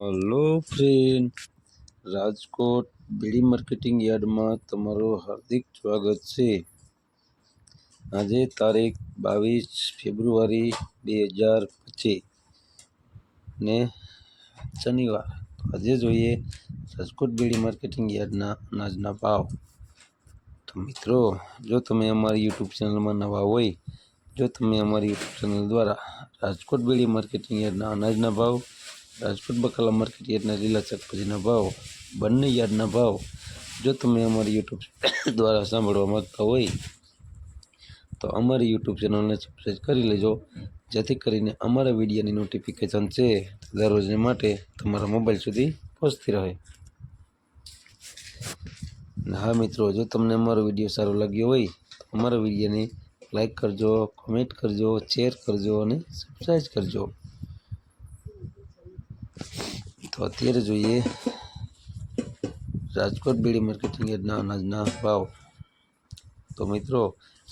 Hello friend, Rajkot Bedi marketing યાર્ડમાં તમારું હાર્દિક સ્વાગત છે. આજે તારીખ બાવીસ ફેબ્રુઆરી બે હજાર પચીસ ને શનિવાર. આજે જોઈએ રાજકોટ બીડી માર્કેટિંગ યાર્ડના અનાજના ભાવ. તો મિત્રો, જો તમે અમારી યુટ્યુબ ચેનલમાં નવા હોય, જો તમે અમારી યુટ્યુબ ચેનલ દ્વારા રાજકોટ બીડી માર્કેટિંગ યાર્ડના અનાજના ભાવ રાજકોટ બકાલા માર્કેટ યાર્ડના લીલા શાકભાજીના ભાવ, બંને યાર્ડના ભાવ, જો તમે અમારી યુટ્યુબ દ્વારા સાંભળવા માગતા હોય, તો અમારી યુટ્યુબ ચેનલને સબસ્ક્રાઈબ કરી લેજો. જેથી કરીને અમારા વિડીયોની નોટિફિકેશન છે દરરોજને માટે તમારા મોબાઈલ સુધી પહોંચતી રહે. હા મિત્રો, જો તમને અમારો વીડિયો સારો લાગ્યો હોય, તો અમારા વિડીયોને લાઈક કરજો કોમેન્ટ કરજો શેર કરજો અને સબસ્ક્રાઈબ કરજો. તો અત્યારે જોઈએ રાજકોટ બીડી માર્કેટિંગ યાર્ડના અનાજના ભાવ. તો મિત્રો,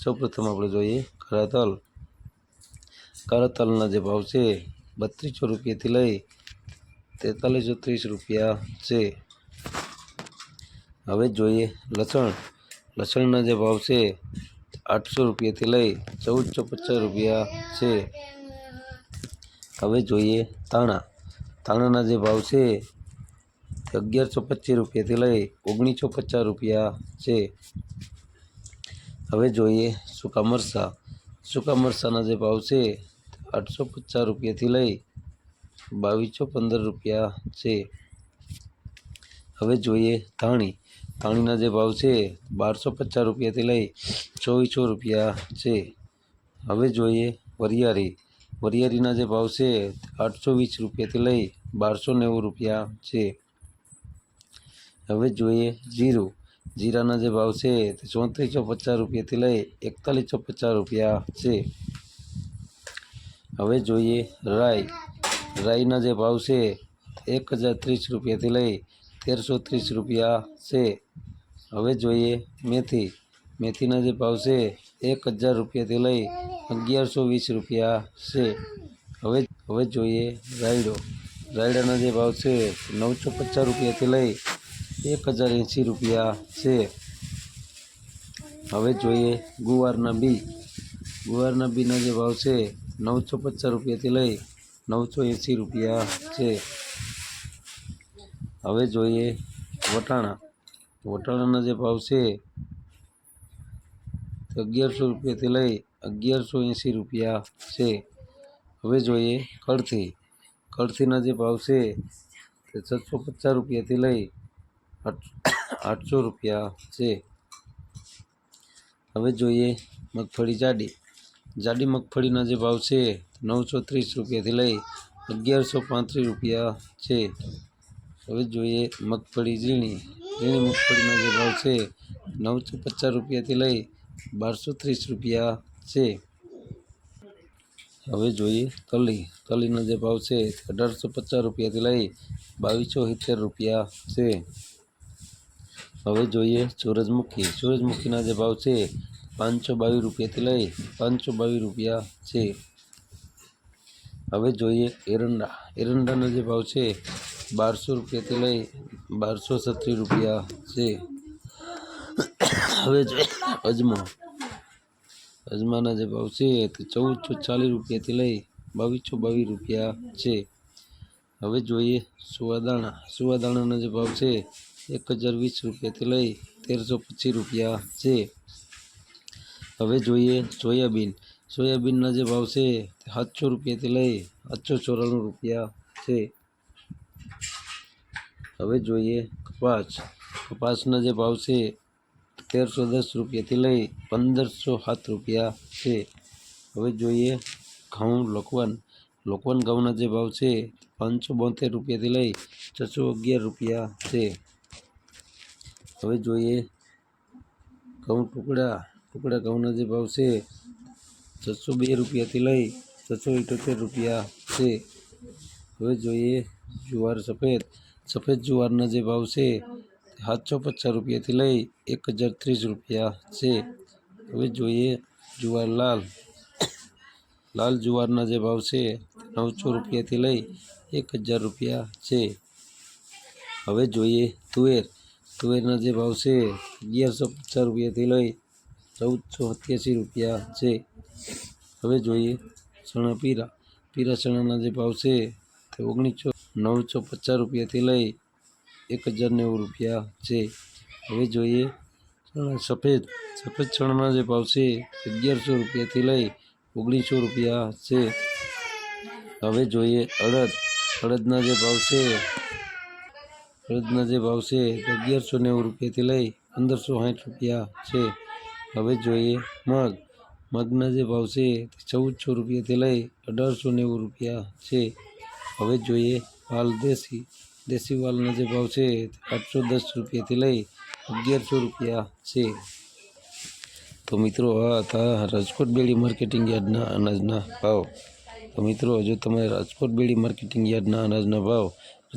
સૌપ્રથમ આપણે જોઈએ કાળા તલ જે ભાવ છે, બત્રીસો રૂપિયાથી લઈ તેતાલીસો ત્રીસ રૂપિયા છે. હવે જોઈએ લસણ. લસણના જે ભાવ છે, આઠસો રૂપિયાથી લઈ ચૌદસો પચાસ રૂપિયા છે. હવે જોઈએ ધાણા. ધાણાના જે ભાવ છે, અગિયારસો પચીસ રૂપિયાથી લઈ ઓગણીસો પચાસ રૂપિયા છે. હવે જોઈએ સૂકા મરચાં. સૂકા મરચાંના જે ભાવ છે, આઠસો પચાસ રૂપિયાથી લઈ બાવીસો પંદર રૂપિયા છે. હવે જોઈએ ધાણી. ધાણીના જે ભાવ છે, બારસો પચાસ રૂપિયાથી લઈ ચોવીસો રૂપિયા છે. હવે જોઈએ વરિયાળી. વરિયાળીના જે ભાવ છે, આઠસો વીસ રૂપિયાથી લઈ બારસો નેવું રૂપિયા છે. હવે જોઈએ જીરું. જીરાના જે ભાવ છે, તે ચોત્રીસો પચાસ રૂપિયાથી લઈ એકતાલીસો પચાસ રૂપિયા છે. હવે જોઈએ રાઈ. રાઈના જે ભાવ છે, એક હજાર ત્રીસ રૂપિયાથી લઈ તેરસો ત્રીસ રૂપિયા છે. હવે જોઈએ મેથી. મેથીના જે ભાવ છે એક હજાર રૂપિયાથી લઈ અગિયારસો વીસ રૂપિયા છે. હવે હવે જોઈએ રાયડો. રાયડાના જે ભાવ છે, નવસો પચાસ રૂપિયાથી લઈ એક હજાર એંસી રૂપિયા છે. હવે જોઈએ ગુવારના બી. ગુવારના બીના જે ભાવ છે, નવસો પચાસ રૂપિયાથી લઈ નવસો એંસી રૂપિયા છે. હવે જોઈએ વટાણા. વટાણાના જે ભાવ છે અગિયારસો રૂપિયાથી લઈ અગિયારસો એંસી રૂપિયા છે. હવે જોઈએ કળથી કળથીના જે ભાવ છે તે છસો પચાસ રૂપિયાથી લઈ આઠ, આઠસો રૂપિયા છે. હવે જોઈએ મગફળી જાડી. જાડી મગફળીના જે ભાવ છે નવસો ત્રીસ રૂપિયાથી લઈ અગિયારસો પાંત્રીસ રૂપિયા છે. હવે જોઈએ મગફળી ઝીણી. ઝીણી મગફળીના જે ભાવ છે નવસો પચાસ રૂપિયાથી લઈ બારસો ત્રીસ રૂપિયા છે. હવે જોઈએ તલી. તલીનો જે ભાવ છે અઢારસો પચાસ રૂપિયાથી લઈ બાવીસો સિત્તેર રૂપિયા છે. હવે જોઈએ સૂરજમુખી. સૂરજમુખીના જે ભાવ છે પાંચસો બાવીસ રૂપિયાથી લઈ પાંચસો બાવીસ રૂપિયા છે. હવે જોઈએ એરંડા. એરંડાનો જે ભાવ છે બારસો રૂપિયાથી લઈ બારસો છત્રીસ રૂપિયા છે. હવે જોઈએ અજમો. અજમાના જે ભાવ છે તે ચૌદસો ચાલીસ રૂપિયાથી લઈ બાવીસો બાવીસ રૂપિયા છે. હવે જોઈએ સુવાદાણા. સુવાદાણાના જે ભાવ છે એક હજાર વીસ રૂપિયાથી લઈ તેરસો પચીસ રૂપિયા છે. હવે જોઈએ સોયાબીન. સોયાબીનના જે ભાવ છે તે સાતસો રૂપિયાથી લઈ સાતસો ચોરાણું રૂપિયા છે. હવે જોઈએ કપાસ. કપાસના જે ભાવ છે તેરસો દસ રૂપિયાથી લઈ પંદરસો સાત રૂપિયા છે. હવે જોઈએ ઘઉં, લોકવન. લોકવન ઘઉંના જે ભાવ છે, પાંચસો બોતેર રૂપિયાથી લઈ છસો અગિયાર રૂપિયા છે. હવે જોઈએ ઘઉં ટુકડા. ટુકડા ઘઉંના જે ભાવ છે, છસો બે રૂપિયાથી લઈ છસો ઇઠોતેર રૂપિયા છે. હવે જોઈએ જુવાર સફેદ. સફેદ જુવારના જે ભાવ છે સાતસો પચાસ રૂપિયાથી લઈ એક હજાર ત્રીસ રૂપિયા છે. હવે જોઈએ જુવાર લાલ. લાલ જુવારના જે ભાવ છે નવસો રૂપિયાથી લઈ એક હજાર રૂપિયા છે. હવે જોઈએ તુવેર. તુવેરના જે ભાવ છે અગિયારસો પચાસ રૂપિયાથી લઈ ચૌદસો સત્યાસી રૂપિયા છે. હવે જોઈએ ચણા પીરા. પીરા ચણાના જે ભાવ છે તે ઓગણીસો નવસો પચાસ રૂપિયાથી લઈ એક હજાર નેવું રૂપિયા છે. હવે જોઈએ સફેદ સફેદ ચણાના જે ભાવ છે, અગિયારસો રૂપિયાથી લઈ ઓગણીસો રૂપિયા છે. હવે જોઈએ અડદ, અડદના જે ભાવ છે, અડદના જે ભાવ છે અગિયારસો નેવું રૂપિયાથી લઈ પંદરસો સાઠ રૂપિયા છે. હવે જોઈએ મગ, મગના જે ભાવ છે, તે ચૌદસો રૂપિયાથી લઈ અઢારસો નેવું રૂપિયા છે. હવે જોઈએ હાલ દેશી દેશી વાલના જે ભાવ છે, આઠસો દસ રૂપિયાથી લઈ અગિયારસો રૂપિયા છે. તો મિત્રો, આ હતા રાજકોટ બેડી માર્કેટિંગ યાર્ડના અનાજના ભાવ. તો મિત્રો, જો તમારે રાજકોટ બેડી માર્કેટિંગ યાર્ડના અનાજના ભાવ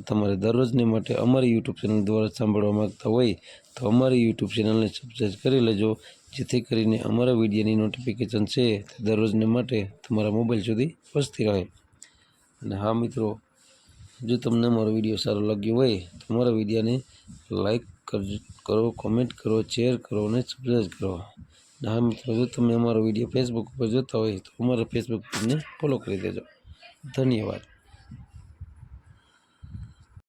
તમારે દરરોજને માટે અમારી યુટ્યુબ ચેનલ દ્વારા સાંભળવા માગતા હોય, તો અમારી યુટ્યુબ ચેનલને સબસ્ક્રાઈબ કરી લેજો, જેથી કરીને અમારા વિડીયોની નોટિફિકેશન છે તે દરરોજને માટે તમારા મોબાઈલ સુધી પહોંચતી રહે. અને હા મિત્રો જો તમને અમારો વીડિયો સારો લાગ્યો હોય, તો મારા વિડીયોને કરજો કરો કોમેન્ટ કરો શેર કરો અને સબસ્ક્રાઈબ કરો. હા, મિત્રો, જો તમે અમારો વીડિયો ફેસબુક ઉપર જોતા હોય, તો અમારા ફેસબુક પેજને ફોલો કરી દેજો. ધન્યવાદ.